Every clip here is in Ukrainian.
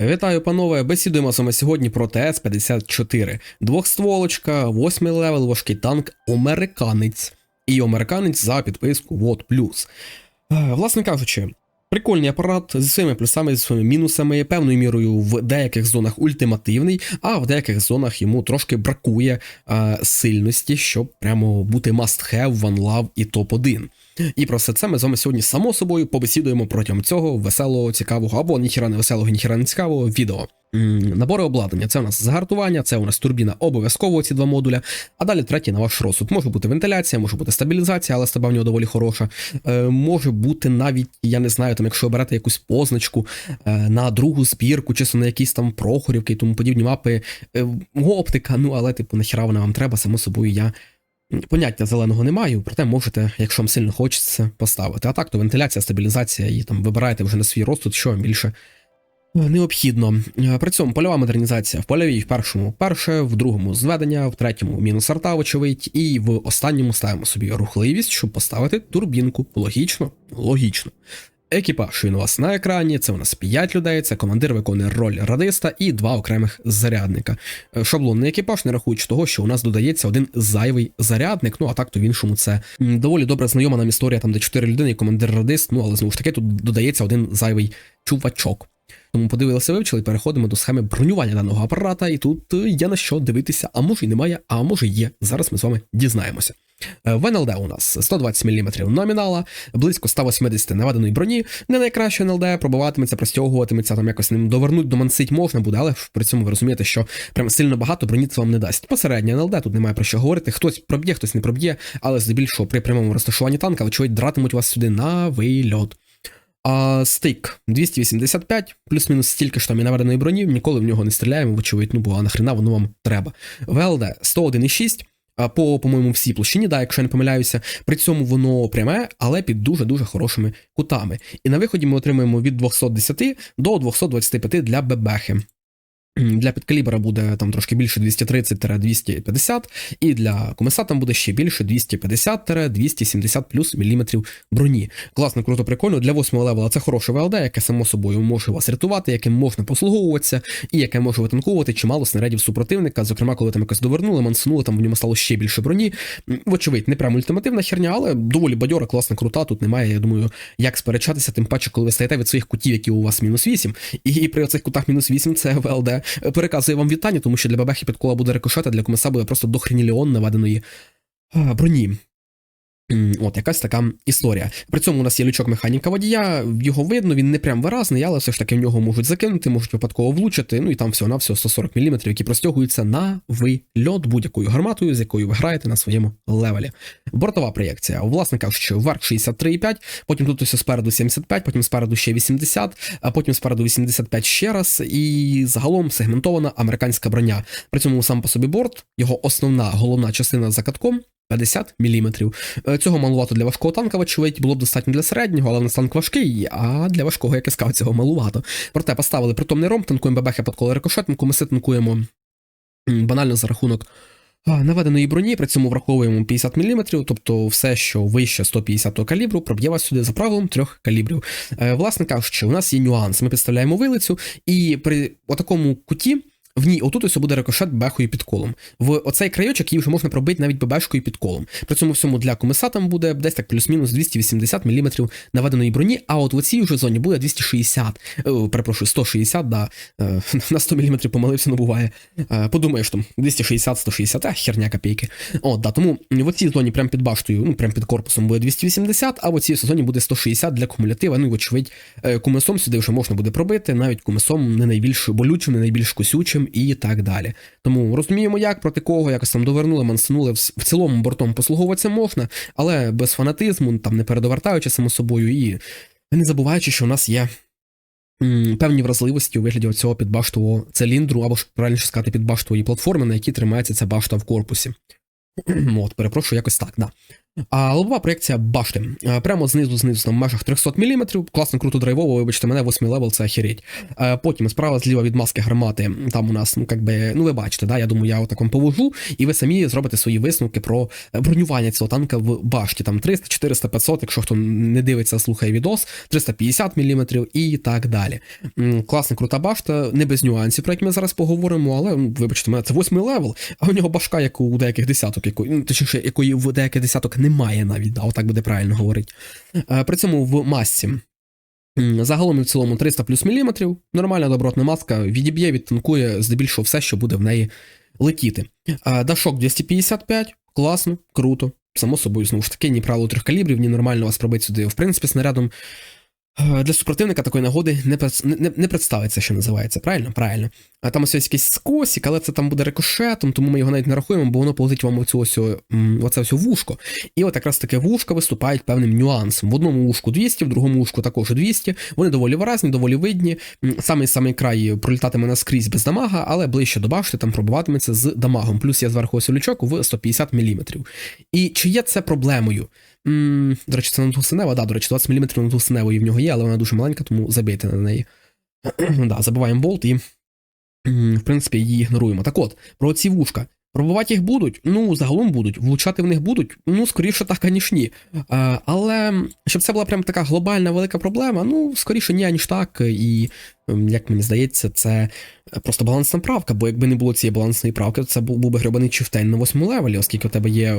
Вітаю, панове! Бесідуємо саме сьогодні про ТС-54. Двохстволочка, восьмий левел, важкий танк, американець. І американець за підписку Вот Плюс. Е, Власне кажучи, прикольний апарат зі своїми плюсами, зі своїми мінусами, певною мірою в деяких зонах ультимативний, а в деяких зонах йому трошки бракує е, сильності, щоб прямо бути must-have, one love і топ-1. І про все це ми з вами сьогодні само собою побесідуємо протягом цього веселого, цікавого або ніхіра не веселого, ніхіра не цікавого відео. Набори обладнання це у нас загартування, це у нас турбіна обов'язково ці два модуля. А далі третій на ваш розсуд. Може бути вентиляція, може бути стабілізація, але стаба в нього доволі хороша. Е, може бути навіть, я не знаю, там, якщо оберете якусь позначку е, на другу збірку, чисто на якісь там прохорівки і тому подібні мапи. Е, оптика, ну але типу нахіра вона вам треба, само собою я. Поняття зеленого не маю, проте можете, якщо вам сильно хочеться, поставити. А так, то вентиляція, стабілізація і там вибираєте вже на свій розсуд, що вам більше е, необхідно. Е, При цьому польова модернізація в польовій в першому перше, в другому зведення, в третьому мінус арта, вочевидь, і в останньому ставимо собі рухливість, щоб поставити турбінку. Логічно, логічно. Екіпаж він у вас на екрані, це у нас 5 людей, це командир виконує роль радиста і два окремих зарядника. Е, Шаблонний екіпаж, не рахуючи того, що у нас додається один зайвий зарядник. Ну а так то в іншому це доволі добре знайома нам історія, там де 4 людини і командир радист. Ну але знову ж таки тут додається один зайвий чувачок. Тому подивилися, вивчили, переходимо до схеми бронювання даного апарата, і тут е, є на що дивитися, а може й немає, а може є. Зараз ми з вами дізнаємося. Е, В НЛД у нас 120 мм номінала, близько 180 наведеної броні. Не найкраще НЛД, пробуватиметься, простягуватиметься, там якось ним довернуть, домансить можна буде, але при цьому ви розумієте, що прям сильно багато броні це вам не дасть. Посередня НЛД, тут немає про що говорити. Хтось проб'є, хтось не проб'є, але здебільшого при прямому розташуванні танка, очевидь, дратимуть вас сюди на вильот. А стик 285, плюс-мінус стільки ж там і наведеної броні, ніколи в нього не стріляємо, вочевидь, ну бо а нахрена воно вам треба. ВЛД 101,6. По, по-моєму, всій площині, да, якщо я не помиляюся, при цьому воно пряме, але під дуже-дуже хорошими кутами. І на виході ми отримуємо від 210 до 225 для бебехи. Для підкалібра буде там трошки більше 230-250, і для комеса там буде ще більше 250-270 плюс міліметрів броні. Класно, круто, прикольно. Для 8 левела це хороше ВЛД, яке само собою може вас рятувати, яким можна послуговуватися, і яке може витанковувати чимало снарядів супротивника. Зокрема, коли там якось довернули, манснули, там в ньому стало ще більше броні. Вочевидь, не прям ультимативна херня, але доволі бадьора, класна, крута. Тут немає, я думаю, як сперечатися, тим паче, коли ви стаєте від своїх кутів, які у вас мінус 8, і при оцих кутах мінус 8 це ВЛД переказує вам вітання, тому що для бабехи підкола буде рикошета, для комеса буде просто дохреніліон наведеної броні. От, якась така історія. При цьому у нас є лючок механіка водія, його видно, він не прям виразний, але все ж таки в нього можуть закинути, можуть випадково влучити. Ну і там всього на всього 140 мм, які простягуються на вильот будь-якою гарматою, з якою ви граєте на своєму левелі. Бортова проєкція. Власне кажучи, вверх 63,5, потім тут ось спереду 75, потім спереду ще 80, а потім спереду 85 ще раз. І загалом сегментована американська броня. При цьому сам по собі борт, його основна головна частина за катком. 50 мм. Цього малувато для важкого танка, вочевидь, було б достатньо для середнього, але в нас танк важкий, а для важкого, як я сказав, цього малувато. Проте поставили притомний ромб, танкуємо бебехи під коло рикошетнику, ми танкуємо банально за рахунок наведеної броні, при цьому враховуємо 50 мм, тобто все, що вище 150 калібру, проб'є вас сюди за правилом трьох калібрів. Е, власне кажучи, у нас є нюанс. Ми підставляємо вилицю, і при отакому куті. В ній отут ось буде рикошет бехою під колом. В оцей крайочок її вже можна пробити навіть бебешкою під колом. При цьому всьому для комеса там буде десь так плюс-мінус 280 мм наведеної броні, а от в цій вже зоні буде 260, е, перепрошую, 160, да, е, на 100 мм помилився, не буває. Е, подумаєш там, 260-160, а херня копійки. От, да, тому в цій зоні прям під баштою, ну прям під корпусом буде 280, а в цій зоні буде 160 для кумулятива. Ну і вочевидь, е, кумесом сюди вже можна буде пробити, навіть кумесом не найбільш болючим, не найбільш косючим і так далі. Тому розуміємо, як проти кого, якось там довернули, манснули, в, цілому бортом послуговуватися можна, але без фанатизму, там не передовертаючи само собою, і не забуваючи, що у нас є. Певні вразливості у вигляді цього підбаштового циліндру, або ж правильніше сказати, підбаштової платформи, на якій тримається ця башта в корпусі. От, перепрошую, якось так, да. А лобова проєкція башти. Е, Прямо знизу, знизу там в межах 300 мм. Класно, круто драйвово, вибачте, мене 8 левел, це охереть. Е, Потім справа зліва від маски гармати. Там у нас, ну как би, ну ви бачите, да, я думаю, я отак вам повожу, і ви самі зробите свої висновки про е, бронювання цього танка в башті. Там 300, 400, 500, якщо хто не дивиться, слухає відос, 350 мм і так далі. Класна, крута башта, не без нюансів, про які ми зараз поговоримо, але вибачте, мене це 8 левел, а у нього башка, як у деяких десяток, якої, ну, точніше, якої в деяких десяток немає навіть, да, отак буде правильно говорити. Е, При цьому в масці. Загалом і в цілому 300 плюс міліметрів, нормальна добротна маска, відіб'є, відтанкує здебільшого все, що буде в неї летіти. Е, Дашок 255, класно, круто. Само собою, знову ж таки, ні правило трьох калібрів, ні нормально вас пробить сюди. В принципі, снарядом для супротивника такої нагоди не, не, не, представиться, що називається. Правильно? Правильно. А там ось якийсь скосік, але це там буде рикошетом, тому ми його навіть не рахуємо, бо воно полетить вам оцю ось, оце ось вушко. І от якраз таке вушка виступають певним нюансом. В одному вушку 200, в другому вушку також 200. Вони доволі виразні, доволі видні. Самий самий край пролітатиме наскрізь без дамага, але ближче до башти там пробиватиметься з дамагом. Плюс є зверху ось лючок в 150 мм. І чи є це проблемою? До речі, це натусинева, да, до речі, 20 мм натусиневої в нього є, але вона дуже маленька, тому забийте на неї. да, забиваємо болт і, в принципі, її ігноруємо. Так от, про ці вушка. Пробувати їх будуть? Ну, загалом будуть. Влучати в них будуть? Ну, скоріше так, аніж ні. Е, але щоб це була прям така глобальна велика проблема, ну, скоріше ні, аніж так. І, ем, як мені здається, це просто балансна правка, бо якби не було цієї балансної правки, то це був, був би гребаний чифтень на восьмому левелі, оскільки у тебе є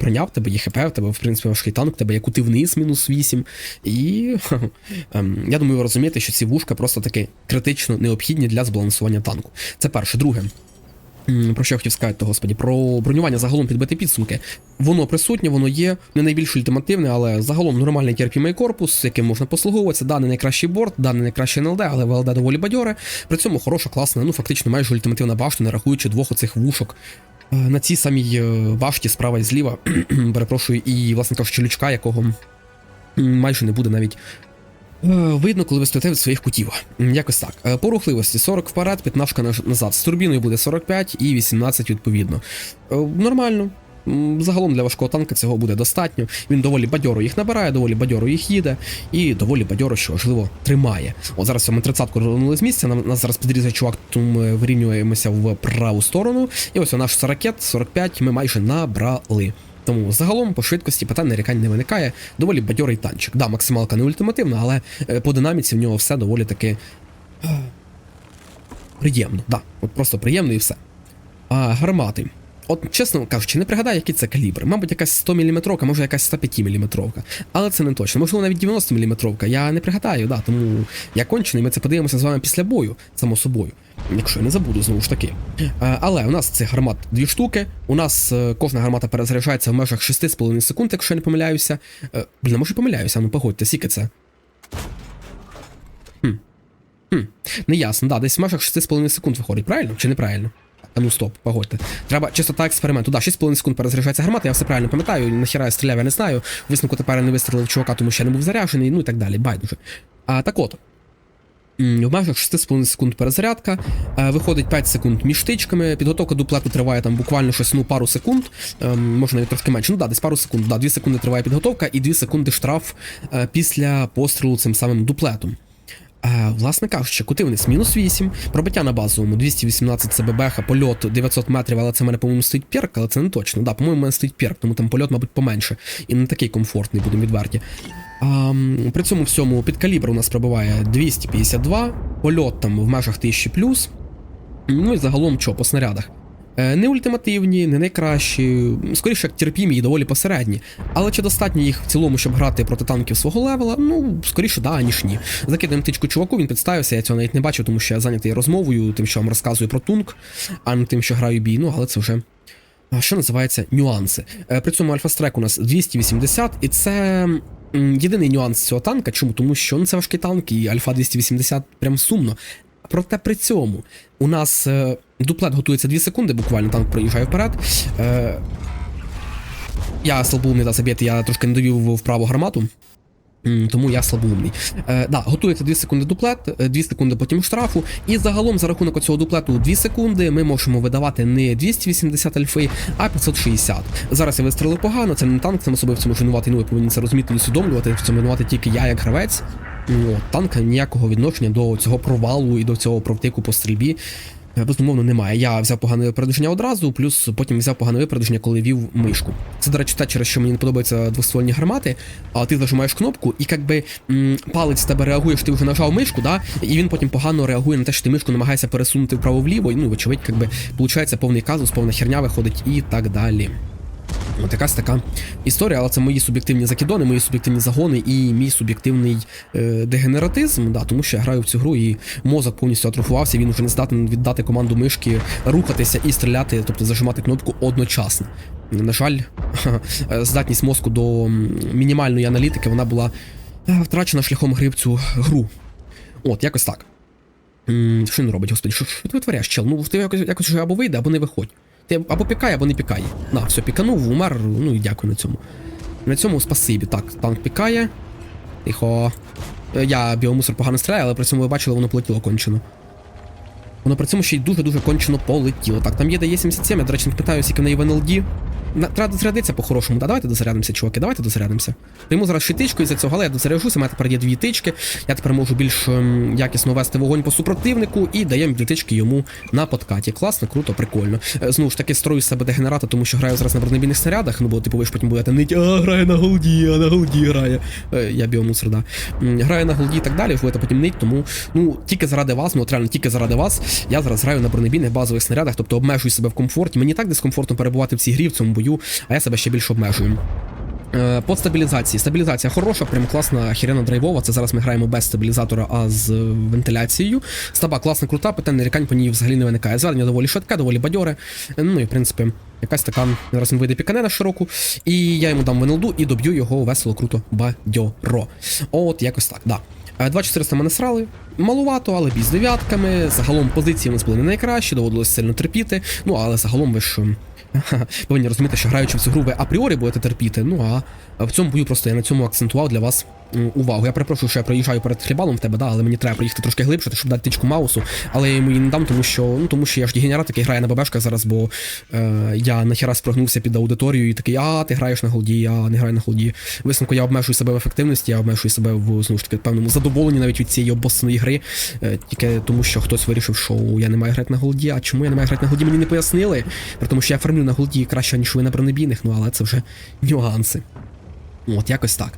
броня, в тебе є хп, в тебе, в принципі, важкий танк, в тебе є кути вниз мінус 8. І ем, я думаю, ви розумієте, що ці вушка просто таки критично необхідні для збалансування танку. Це перше. Друге. Про що я хотів сказати, господі, про бронювання загалом підбити підсумки. Воно присутнє, воно є не найбільш ультимативне, але загалом нормальний терпімий корпус, яким можна послуговуватися. Да, не найкращий борт, да, не найкращий НЛД, але ВЛД доволі бадьоре. При цьому хороша, класна, ну фактично майже ультимативна башта, не рахуючи двох оцих вушок. Е, На цій самій е, башті справа і зліва, перепрошую, і, власне кажучи, лючка, якого майже не буде навіть Видно, коли ви стоїте від своїх кутів. Якось так. Е, По рухливості 40 вперед, 15 наж- назад. З турбіною буде 45 і 18 відповідно. Е, Нормально. Загалом для важкого танка цього буде достатньо. Він доволі бадьоро їх набирає, доволі бадьоро їх їде, і доволі бадьоро, що важливо, тримає. От зараз ми 30-ку розвернули з місця. Нам нас зараз підрізає чувак, тому ми вирівнюємося в праву сторону. І ось наш 40 45 ми майже набрали. Тому загалом по швидкості питань нарікань не виникає. Доволі бадьорий танчик. Да, максималка не ультимативна, але е, по динаміці в нього все доволі таки е, приємно. Да, от просто приємно і все. А гармати. От, чесно кажучи, не пригадаю, який це калібр. Мабуть, якась 100 мм, може якась 105 мм. Але це не точно. Можливо, навіть 90 мм. Я не пригадаю, да, тому я кончений, ми це подивимося з вами після бою, само собою. Якщо я не забуду, знову ж таки. Е, Але у нас цих гармат дві штуки. У нас е, кожна гармата перезаряджається в межах 6,5 секунд, якщо я не помиляюся. Е, Блін, а може помиляюся, ну погодьте, скільки це. Хм. Хм. Неясно, да, десь в межах 6,5 секунд виходить, правильно чи неправильно? А ну стоп, погодьте. Треба чистота експерименту. Да, 6,5 секунд перезаряджається гармата, я все правильно пам'ятаю. Нахіра я стріляв, я не знаю. Висновку тепер я не вистрілив чувака, тому що я не був заряджений, ну і так далі. Байдуже. А так от. В межах 6,5 секунд перезарядка, е, виходить 5 секунд між тичками, підготовка дуплету триває там буквально щось ну пару секунд, ем, може навіть трошки менше. Ну да, десь пару секунд. Да, 2 секунди триває підготовка і 2 секунди штраф е, після пострілу цим самим дуплетом. Е, власне кажучи, кути вниз мінус 8, пробиття на базовому 218 це ББХ, польот 900 метрів, але це в мене, по-моєму, стоїть перк, але це не точно. Да, по-моєму, в мене стоїть перк, тому там польот, мабуть, поменше. І не такий комфортний, будемо відверті. А, при цьому всьому під калібр у нас пробиває 252, польот там в межах 1000 плюс. Ну і загалом що, по снарядах. Е, Не ультимативні, не найкращі, скоріше як терпімі і доволі посередні. Але чи достатньо їх в цілому, щоб грати проти танків свого левела? Ну, скоріше, да, ніж ні. Закидаємо тичку чуваку, він представився, я цього навіть не бачив, тому що я зайнятий розмовою, тим, що вам розказую про тунк, а не тим, що граю бій. Ну, але це вже. Що називається нюанси. Е, При цьому альфа-стрек у нас 280, і це єдиний нюанс цього танка. Чому? Тому що ну, це важкий танк, і альфа 280 прям сумно. Проте при цьому у нас е, дуплет готується 2 секунди, буквально танк проїжджає вперед. Е, я слабу не да забити, я трошки не довів вправо гармату. Тому я слабоумний. Е, да, готується 2 секунди дуплет, 2 секунди потім штрафу. І загалом за рахунок цього дуплету 2 секунди ми можемо видавати не 280 альфи, а 560. Зараз я вистрелив погано, це не танк, сам собою в цьому ж ну ви повинні це розуміти і усвідомлювати. В цьому винуватий тільки я як гравець. Ну, танк ніякого відношення до цього провалу і до цього провтику по стрільбі. Е, Безумовно, немає. Я взяв погане випередження одразу, плюс потім взяв погане випередження, коли вів мишку. Це, до речі, те, через що мені не подобаються двоствольні гармати, а ти зажимаєш кнопку, і якби палець тебе реагує, що ти вже нажав мишку, да, і він потім погано реагує на те, що ти мишку намагаєшся пересунути вправо-вліво, і ну, вочевидь, якби виходить повний казус, повна херня виходить і так далі. От якась така історія, але це мої суб'єктивні закидони, мої суб'єктивні загони і мій суб'єктивний е, дегенератизм, да, тому що я граю в цю гру і мозок повністю атрофувався, він вже не здатен віддати команду мишки, рухатися і стріляти, тобто зажимати кнопку одночасно. На жаль, здатність мозку до мінімальної аналітики вона була е, втрачена шляхом гри в цю гру. От, якось так. Що він робить, господи, що, ти витворяєш, чел? Ну ти якось, якось вже або вийде, або не виходь. Ти або пікає, або не пікає. На, все, піканув, умер, ну і дякую на цьому. На цьому спасибі. Так, танк пікає. Тихо. Е, Я біомусор погано стріляю, але при цьому ви бачили, воно полетіло кончено. Воно при цьому ще й дуже-дуже кончено полетіло. Так, там є Є77, я, до речі, не питаю, скільки в неї в НЛД. Треба дозарядитися по-хорошому. Да, давайте дозарядимося, чуваки, давайте дозарядимося. Прийму зараз ще тичку із-за цього, але я дозаряджуся, у мене тепер є дві тички. Я тепер можу більш ем, якісно вести вогонь по супротивнику і даємо дві тички йому на подкаті. Класно, круто, прикольно. Е, Знову ж таки, строю з себе дегенерата, тому що граю зараз на бронебійних снарядах, ну бо типу ви ж потім будете нить, а грає на голді, а на голді грає. Е, Я біомусор, да. Грає на голді і так далі, будете потім нить, тому ну тільки заради вас, ну от реально тільки заради вас, я зараз граю на бронебійних базових снарядах, тобто обмежую себе в комфорті. Мені так дискомфортно перебувати в цій грі, в цьому бою, а я себе ще більше обмежую. Е, По стабілізації. Стабілізація хороша, прям класна хірена драйвова. Це зараз ми граємо без стабілізатора, а з вентиляцією. Стаба класна, крута, питань нарікань по ній взагалі не виникає. Зведення доволі швидке, доволі бадьоре. Ну і в принципі, якась така. Зараз він вийде пікане на широку. І я йому дам венелду і доб'ю його весело, круто, бадьоро. От якось так, да. Е, 2400 мене срали. Малувато, але бій з дев'ятками. Загалом позиції у нас були не найкращі, доводилось сильно терпіти. Ну але загалом ви ж. Повинні розуміти, що граючи в цю гру, ви апріорі будете терпіти. Ну а в цьому бою просто я на цьому акцентував для вас увагу. Я перепрошую, що я проїжджаю перед хлібалом в тебе, да, але мені треба проїхати трошки глибше, щоб дати тичку маусу. Але я йому її не дам, тому що ну тому що я ж дегенерат, який грає на бабешках зараз, бо е, я нахера спрогнувся під аудиторію і такий, а ти граєш на голді, я не граю на голді. Висновку я обмежую себе в ефективності, я обмежую себе в знову ж таки певному задоволенні навіть від цієї обосної гри. Е, тільки тому, що хтось вирішив, що я не маю грати на голді. А чому я не маю грати на голді, мені не пояснили. При тому, що я фармлю на голді краще, ніж ви на бронебійних, ну але це вже нюанси. От, якось так.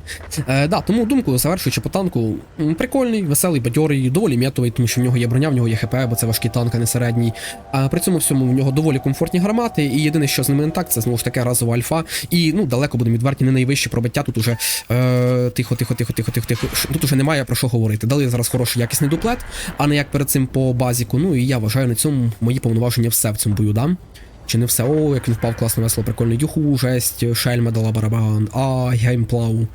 Е, да, тому думку, завершуючи по танку, прикольний, веселий, бадьорий, доволі м'ятовий, тому що в нього є броня, в нього є ХП, бо це важкий танк, а не середній. А при цьому всьому в нього доволі комфортні гармати, і єдине, що з ними не так, це знову ж таки разова альфа. І ну далеко будемо відверті, не найвище пробиття. Тут уже е, тихо, тихо, тихо, тихо, тихо, тихо. Тут уже немає про що говорити. Дали зараз хороший якісний дуплет, а не як перед цим по базіку. Ну і я вважаю на цьому мої повноваження все в цьому бою дам. Чи не все? О, як він впав класно, весело, прикольно. Юху, жесть, шельма дала барабан. А, геймплау.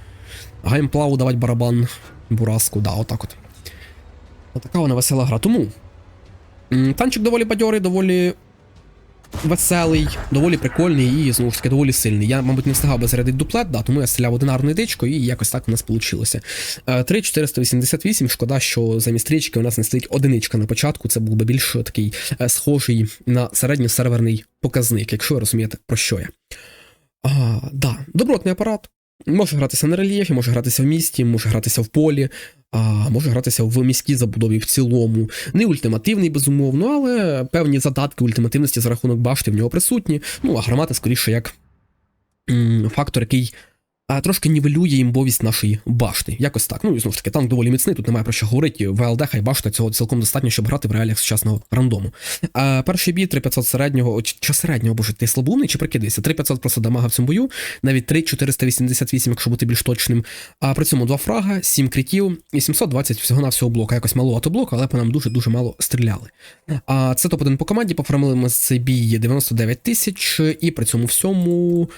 Геймплау давать барабан бураску, да, отак от. Отака вона весела гра. Тому. Танчик доволі бадьорий, доволі веселий, доволі прикольний і знову ж таки доволі сильний. Я, мабуть, не встигав би зарядити дуплет, да, тому я стріляв одинарною дичкою, і якось так у нас вийшло. 3488, шкода, що замість річки у нас не стоїть одиничка на початку. Це був би більш такий е, схожий на середньосерверний показник, якщо ви розумієте, про що я. А, да, добротний апарат. Може гратися на рельєфі, може гратися в місті, може гратися в полі, а може гратися в міській забудові в цілому. Не ультимативний, безумовно, але певні задатки ультимативності за рахунок башти в нього присутні. Ну, а гармата скоріше як фактор, який а, трошки нівелює імбовість нашої башти. Якось так. Ну і знову ж таки, танк доволі міцний, тут немає про що говорити. ВЛД, хай башта цього цілком достатньо, щоб грати в реаліях сучасного рандому. А, перший бій 3500 середнього, чи, середнього, боже, ти слабумний чи прикидайся? 3500 просто дамага в цьому бою, навіть 3488, якщо бути більш точним. А при цьому два фрага, 7 критів і 720 всього на всього блока. Якось маловато блока, але по нам дуже-дуже мало стріляли. А це топ-1 по команді, пофармили ми цей бій 99 тисяч, і при цьому всьому.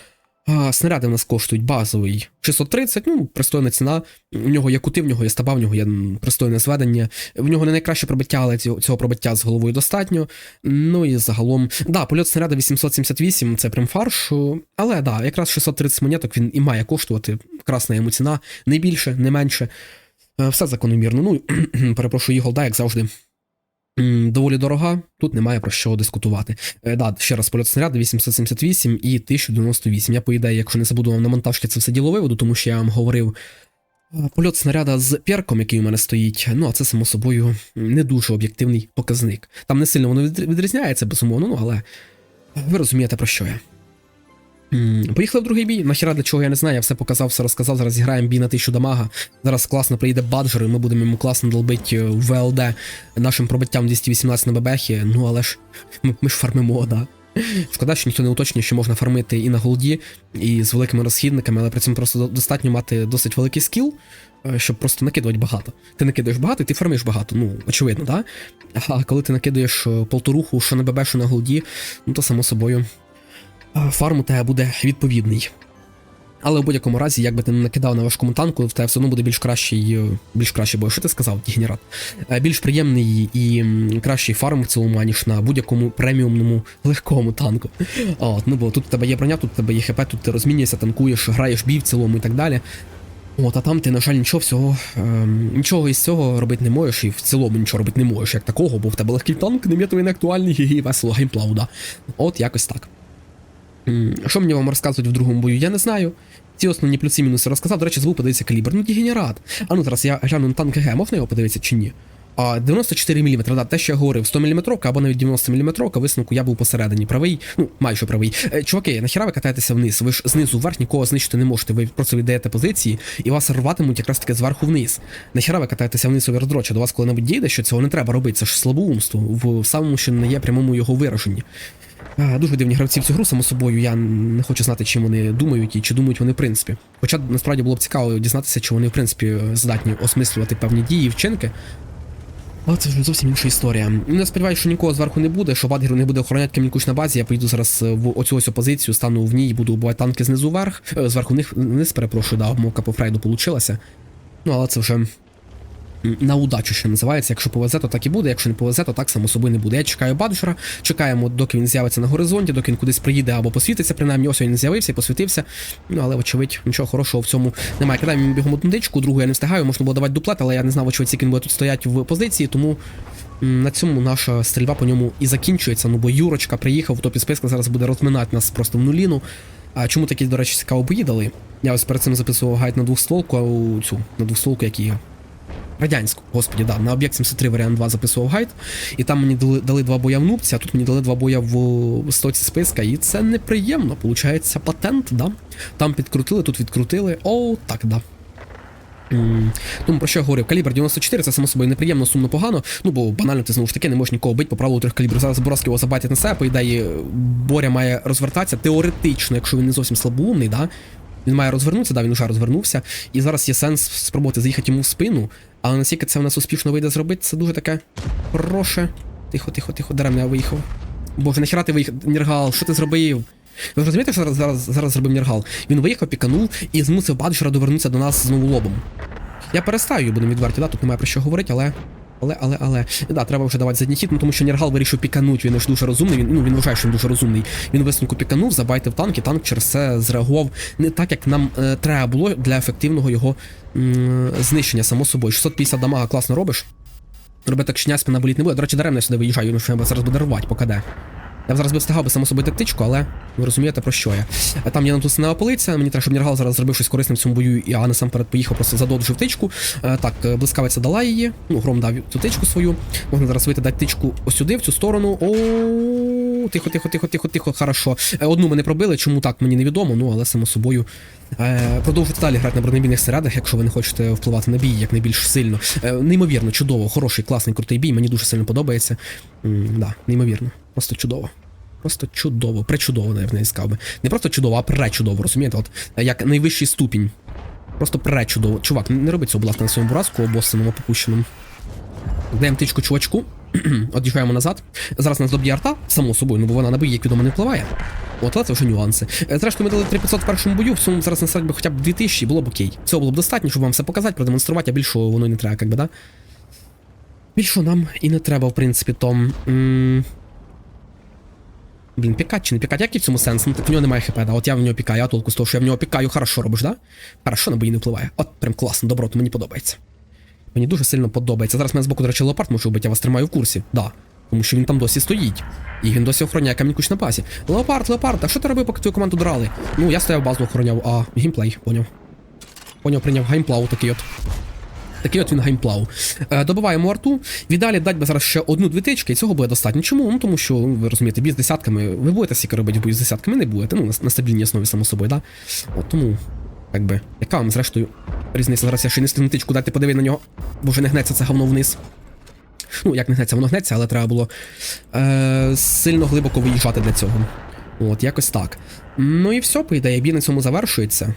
А, снаряди в нас коштують базовий 630, ну, пристойна ціна. У нього є кути, в нього є стаба, в нього є пристойне зведення. В нього не найкраще пробиття, але цього, пробиття з головою достатньо. Ну і загалом. Да, польот снаряда 878 це прям фарш. Але да, якраз 630 монеток він і має коштувати. красна йому ціна, не більше, не менше. Е, Все закономірно. Ну, перепрошую, її голда, як завжди. Доволі дорога, тут немає про що дискутувати. Е, да, ще раз польот снаряду 878 і 1098. Я, по ідеї, якщо не забуду вам на монтажки, це все діло виведу, тому що я вам говорив е, польот снаряда з перком, який у мене стоїть. Ну, а це, само собою, не дуже об'єктивний показник. Там не сильно воно відрізняється, безумовно, ну, але ви розумієте, про що я. Поїхали в другий бій. Нахіра для чого я не знаю, я все показав, все розказав. Зараз зіграємо бій на 1000 дамага. Зараз класно приїде баджер, і ми будемо йому класно долбити в ВЛД нашим пробиттям 218 на бебехі. Ну але ж ми, ми ж фармимо, да. Шкода, що ніхто не уточнює, що можна фармити і на голді, і з великими розхідниками, але при цьому просто достатньо мати досить великий скіл, е, щоб просто накидувати багато. Ти накидаєш багато, і ти фармиш багато. Ну, очевидно, да? А коли ти накидаєш е, полторуху, що на ББ, що на голді, ну то само собою е, фарм у тебе буде відповідний. Але в будь-якому разі, як би ти не накидав на важкому танку, в тебе все одно буде більш кращий, е, більш кращий бой. Що ти сказав, дегенерат? Е, Більш приємний і кращий фарм в цілому, аніж на будь-якому преміумному легкому танку. От, ну бо тут в тебе є броня, тут в тебе є хп, тут ти розмінюєшся, танкуєш, граєш бій в цілому і так далі. От, а там ти, на жаль, нічого всього, ем, нічого із цього робити не можеш, і в цілому нічого робити не можеш, як такого, бо в тебе легкий танк, не м'ятовий, не актуальний, гі весело геймплау, да. От якось так. Що мені вам розказувати в другому бою, я не знаю. Ці основні плюси і мінуси розказав. До речі, звук подається калібр. Ну, дегенерат. А ну зараз я гляну на танк ГГ, можна його подивитися чи ні? А 94 мм, да, те, що я говорив, 100 мм або навіть 90 мм, висновку я був посередині. Правий, ну майже правий. Е, чуваки, нахіра ви катаєтеся вниз? Ви ж знизу вверх нікого знищити не можете. Ви просто віддаєте позиції і вас рватимуть якраз таки зверху вниз. Нахіра ви катаєтеся вниз у вірдроча? До вас коли-небудь дійде, що цього не треба робити. Це ж слабоумство в самому, що не є прямому його вираженні. Дуже дивні гравці в цю гру, само собою. Я не хочу знати, чим вони думають і чи думають вони в принципі. Хоча насправді було б цікаво дізнатися, чи вони в принципі здатні осмислювати певні дії і вчинки. Але це вже зовсім інша історія. Не сподіваюся, що нікого зверху не буде, що Бадгеру не буде охороняти Камінкуш на базі. Я поїду зараз в оцю ось позицію, стану в ній буду убивати танки знизу вверх. Е, Зверху них вниз перепрошую, да, обмовка по Фрейду получилася. Ну, але це вже на удачу, що називається. Якщо повезе, то так і буде. Якщо не повезе, то так само собою не буде. Я чекаю Баджера, чекаємо, доки він з'явиться на горизонті, доки він кудись приїде або посвітиться, принаймні ось він з'явився і посвітився. Ну але вочевидь, нічого хорошого в цьому немає. Кидаємо бігом одну дичку, другу я не встигаю, можна було давати дуплет, але я не знав, очевидь, скільки він буде тут стояти в позиції, тому. На цьому наша стрільба по ньому і закінчується. Ну бо Юрочка приїхав в топі списка, зараз буде розминати нас просто в нуліну. А чому такі, до речі, цікаво бої дали? Я ось перед цим записував гайд на двохстволку, а цю на двохстволку, як її Радянську, господі, да, на об'єкт 73 варіант 2 записував гайд, і там мені дали, дали два боя в нубці, а тут мені дали два боя в стоці списка, і це неприємно. Получається патент, да? Там підкрутили, тут відкрутили. О, так, да. М, Тому про що я говорив? Калібр 94 це само собою неприємно, сумно погано. Ну бо банально ти знову ж таки не можеш нікого бити по правилу трьох калібрів. Зараз Боровський його забатять на себе, по ідеї Боря має розвертатися теоретично, якщо він не зовсім слабоумний, да? Він має розвернутися, да, він вже розвернувся. І зараз є сенс спробувати заїхати йому в спину. Але наскільки це в нас успішно вийде зробити, це дуже таке хороше. Тихо, тихо, тихо, даремно я виїхав. Боже, нахіра ти виїхав? Ніргал, що ти зробив? Ви розумієте, що зараз, зараз, зараз зробив Ніргал? Він виїхав, піканув і змусив Бадшера довернутися до нас знову лобом. Я перестаю, будемо відверті, да, тут немає про що говорити, але. Але, але, але. Да, треба вже давати задній хід, ну тому що Нергал вирішив пікануть, він ж дуже розумний, він, ну він вважає, що він дуже розумний. Він висновку піканув, забайтив танк, і танк через це зреагував не так, як нам е, треба було для ефективного його м, знищення, само собою. 650 дамага класно робиш. Роби так, що спина боліт не буде. До речі, даремно сюди виїжджаю, він що зараз буде рвати, поки де. Я зараз би встигав би само собою тактичку, але ви розумієте про що я. А Там є натуснена полиця, мені треба, щоб Нергал зараз зробив щось корисне в цьому бою, і а насамперед поїхав просто задоджив тичку. Е, Так, е, блискавиця дала її. Ну, гром дав цю тичку свою. Можна зараз вийти дати тичку ось сюди, в цю сторону. О, тихо, тихо, тихо, тихо, тихо, хорошо. Е, Одну ми не пробили, чому так, мені невідомо, ну але само собою. Е, Продовжуйте далі грати на бронебійних снарядах, якщо ви не хочете впливати на бій як найбільш сильно. Е, Неймовірно, чудово, хороший, класний, крутий бій, мені дуже сильно подобається. Да, неймовірно, просто чудово. Просто чудово, пречудово, навіть не сказав би. Не просто чудово, а пречудово, розумієте? От е, як найвищий ступінь. Просто пречудово. Чувак, не роби цього, будь ласка, на своєму буразку обоссаному попущеному. Даємо тичку чувачку, од'їжджаємо назад. Зараз нас доб'є арта, само собою, ну бо вона на бій, як відомо, не впливає. От, але це вже нюанси. Е, Зрештою, ми дали 3500 в першому бою, в цьому зараз насадь би хоча б 2000, було б окей. Цього було б достатньо, щоб вам все показати, продемонструвати, а більшого воно не треба, як би, да? Більшого нам і не треба, в принципі, Том. М, Блін, пікать чи не пікать, який в цьому сенс? Ну так в нього немає хп, да? От я в нього пікаю, а толку з того, що я в нього пікаю, хорошо робиш, да? Хорошо на бої не впливає. От прям класно, добро, то мені подобається. Мені дуже сильно подобається. Зараз мене збоку, до речі, леопард може вбити, я вас тримаю в курсі. Да. Тому що він там досі стоїть. І він досі охороняє камінь на пасі. Леопард, леопард, а що ти робив, поки твою команду драли? Ну, я стояв базу охороняв, а геймплей, поняв. Поняв, прийняв геймплау такий от. Такий от він геймплау. Е, добиваємо арту. Віддалі дать би зараз ще одну-дві тички, і цього буде достатньо. Чому? Ну тому що, ну, ви розумієте, бій з десятками. Ви будете стільки робити бій з десятками, не будете. Ну, на, стабільній основі, само собою, да? От тому, якби, яка вам зрештою різниця? Зараз я ще не стигну тичку дати подиви на нього, бо вже не гнеться це говно вниз. Ну, як не гнеться, воно гнеться, але треба було е, сильно глибоко виїжджати для цього. От, якось так. Ну і все, по ідеї, бій на цьому завершується.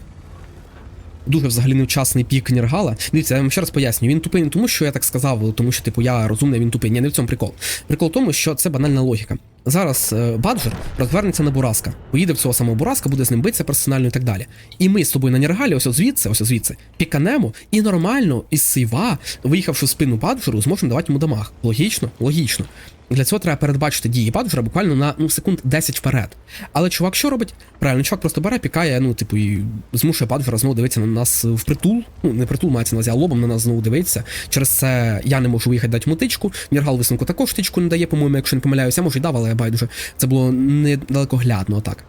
Дуже взагалі невчасний пік Ніргала. Дивіться, я вам ще раз поясню. Він тупий не тому, що я так сказав, тому що, типу, я розумний, він тупий. Ні, не в цьому прикол. Прикол в тому, що це банальна логіка. Зараз е, Баджер розвернеться на Бураска, поїде в цього самого Бураска, буде з ним битися персонально і так далі. І ми з тобою на Ніргалі, ось звідси, ось звідси, піканемо і нормально із сейва, виїхавши в спину Баджеру, зможемо давати йому дамаг. Логічно? Логічно. Для цього треба передбачити дії Баджера буквально на ну, секунд 10 вперед. Але чувак що робить? Правильно, чувак просто бере, пікає, ну, типу, і змушує Баджера знову дивитися на нас впритул. Ну, не притул мається на а лобом на нас знову дивиться. Через це я не можу виїхати дати йому тичку. Ніргал висновку також тичку не дає, по-моєму, якщо не помиляюся, може й дав, але байдуже. Це було недалекоглядно, так.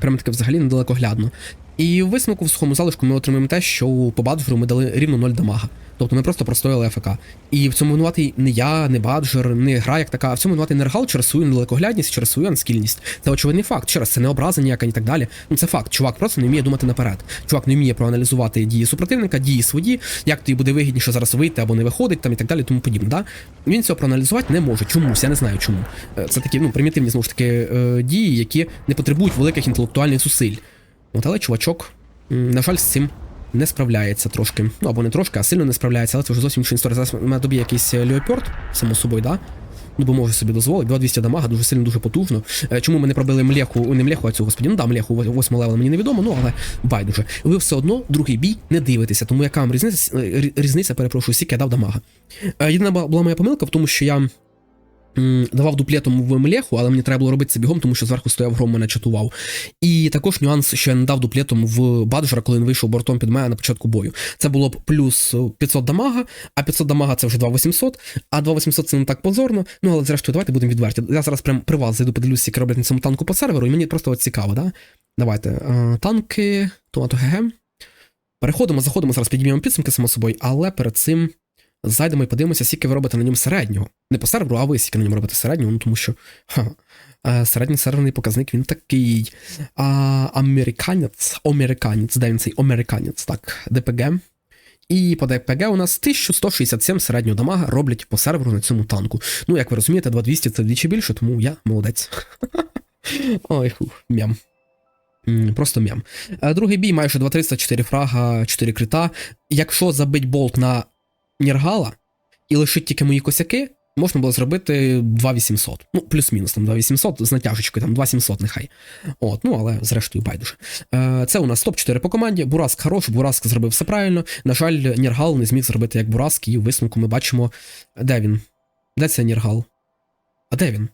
Прямо таке взагалі недалекоглядно. І в висновку в сухому залишку ми отримаємо те, що по баджеру ми дали рівно 0 дамага. Тобто ми просто простояли АФК. І в цьому винуватий не я, не баджер, не гра як така, а в цьому винуватий нергал через свою недалекоглядність, через свою анскільність. Це очевидний факт. Через це не образа ніяка і так далі. Ну це факт. Чувак просто не вміє думати наперед. Чувак не вміє проаналізувати дії супротивника, дії свої, як тобі буде вигідніше зараз вийти або не виходить, там і так далі, тому подібне. Да? Він цього проаналізувати не може. Чомусь, я не знаю чому. Е, Це такі ну, примітивні знову ж таки е, дії, які не потребують великих інтелектуальних зусиль. От, але чувачок, на жаль, з цим не справляється трошки. Ну або не трошки, а сильно не справляється, але це вже зовсім інша історія. Зараз мене доб'є якийсь е, леопард, само собою, да? Ну, бо може собі дозволити. 2200 дамага, дуже сильно, дуже потужно. Е, Чому ми не пробили млеху, не млеху, а цю господі. Ну да, млеху 8 левел мені невідомо, ну але байдуже. Ви все одно другий бій не дивитеся, тому яка вам різниця, е, різниця перепрошую, скільки я дав дамага. Єдина була моя помилка в тому, що я. Давав дуплетом в млеху, але мені треба було робити це бігом, тому що зверху стояв гром мене чатував. І також нюанс, що я не дав дуплетом в Баджера, коли він вийшов бортом під мене на початку бою. Це було б плюс 500 дамага, а 500 дамага це вже 2800, а 2800 це не так позорно. Ну але зрештою, давайте будемо відверті. Я зараз прям при вас зайду подивлюся, як роблять на цьому танку по серверу, і мені просто от цікаво, да? Давайте. Танки, Томато ГГ. Переходимо, заходимо, зараз підіймемо підсумки, само собою, але перед цим зайдемо і подивимося, скільки ви робите на ньому середнього. Не по серверу, а ви скільки на ньому робите середнього, ну тому що ха, е, середній серверний показник він такий. А, американець, американець, де він цей американець, так, ДПГ. І по ДПГ у нас 1167 середнього дамага роблять по серверу на цьому танку. Ну, як ви розумієте, 2200 це вдвічі більше, тому я молодець. Ой, хух, м'ям. Просто м'ям. Е, Другий бій майже 2300, 4 фрага, 4 крита. Якщо забить болт на Ніргала і лишить тільки мої косяки, можна було зробити 2800. Ну, плюс-мінус там 2800 з натяжечкою, там 2700 нехай. От, ну але зрештою байдуже. Е, Це у нас топ-4 по команді. Бураск хорош, Бураск зробив все правильно. На жаль, Ніргал не зміг зробити як Бураск, і у висновку ми бачимо, де він. Де це Ніргал? А де він?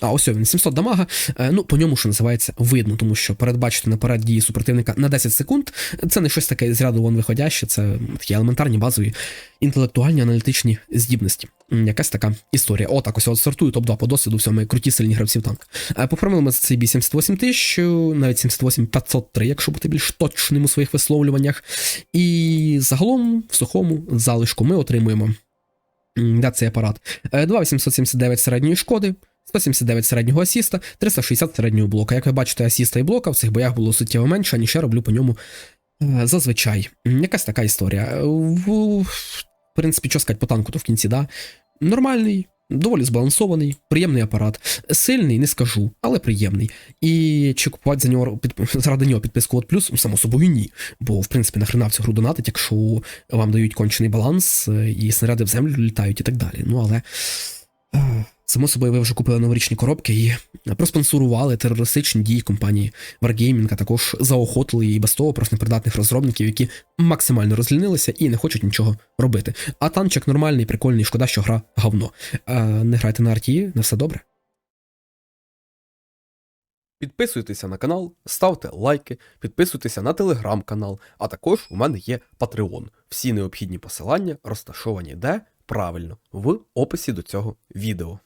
А, ось він, 700 дамага. Е, Ну, по ньому, що називається, видно, тому що передбачити наперед дії супротивника на 10 секунд це не щось таке з ряду вон виходяще, це такі елементарні базові інтелектуальні аналітичні здібності. Якась така історія. Отак, ось я от стартую топ-2 по досвіду, все, ми круті сильні гравці в танк. Е, ми за цей бій 78 тисяч, навіть 78 503, якщо бути більш точним у своїх висловлюваннях. І загалом в сухому залишку ми отримуємо де цей апарат. Е, 2879 середньої шкоди. 179 середнього асіста, 360 середнього блока. Як ви бачите, асіста і блока в цих боях було суттєво менше, ніж я роблю по ньому е, зазвичай. Якась така історія. Е, В, принципі, що сказати по танку, то в кінці, да? Нормальний, доволі збалансований, приємний апарат. Сильний, не скажу, але приємний. І чи купувати за нього під, заради нього підписку от плюс, ну, само собою, ні. Бо, в принципі, нахрена в цю гру донатить, якщо вам дають кончений баланс е, і снаряди в землю літають і так далі. Ну, але. Само собою, ви вже купили новорічні коробки і проспонсорували терористичні дії компанії Wargaming, а також заохотили і без того просто непридатних розробників, які максимально розлінилися і не хочуть нічого робити. А танчик нормальний, прикольний, шкода, що гра говно. Е, Не грайте на RTE, на все добре. Підписуйтеся на канал, ставте лайки, підписуйтеся на телеграм-канал, а також у мене є Patreon. Всі необхідні посилання розташовані де правильно в описі до цього відео.